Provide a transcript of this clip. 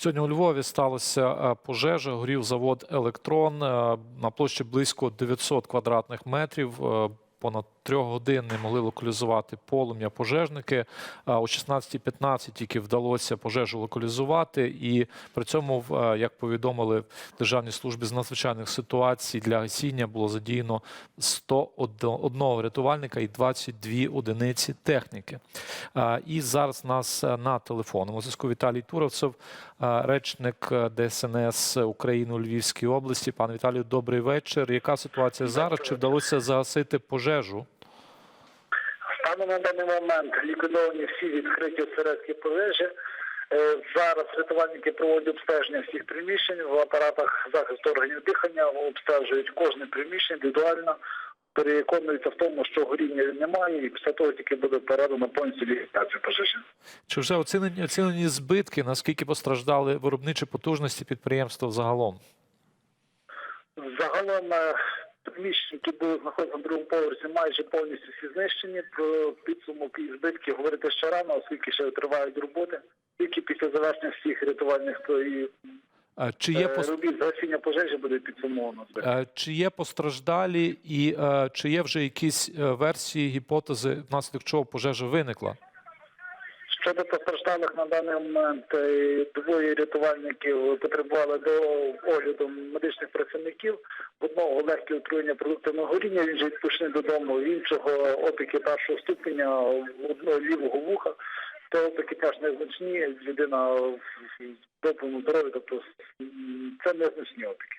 Сьогодні у Львові сталася е, пожежа. Горів завод Електрон е, на площі близько 900 квадратних метрів. Понад трьох годин не могли локалізувати полум'я пожежники. О 16.15 тільки вдалося пожежу локалізувати, і при цьому, е, як повідомили в Державній службі з надзвичайних ситуацій для гасіння, було задіяно 101 рятувальника і 22 одиниці техніки. І зараз нас е, на телефонному зв'язку Віталій Туровцев, е, речник ДСНС України у Львівській області. Пане Віталію, добрий вечір. Яка ситуація зараз? Чи вдалося загасити пожежу? Станом на даний момент ліквідовані всі відкриті осередки пожежі. Е, Зараз рятувальники проводять обстеження всіх приміщень в апаратах захисту органів дихання, обстежують кожне приміщення індивідуально, переконуються в тому, що горіння немає, і після того тільки буде передано повністю ліквідацію пожежі. Чи вже оцінені, оцінені збитки? Наскільки постраждали виробничі потужності підприємства загалом? Загалом е, приміщення, які були знаходяться на другому поверсі, майже повністю всі знищені. Про підсумок і збитки говорити ще рано, оскільки ще тривають роботи. Тільки після завершення всіх рятувальних то і Е, Чи є е, пос- робіт гасіння пожежі буде підсумовано. Е, Чи є постраждалі і е, чи є вже якісь е, версії, гіпотези, внаслідок чого пожежа виникла? Щодо постраждалих на даний момент е, двоє рятувальників потребували до огляду медичних працівників. В одного легке отруєння продуктивного горіння, він же відпущений додому, в іншого опіки першого ступеня, в одного лівого вуха. То опіки теж незначні, людина в доброму здоров'ї, тобто це незначні опіки.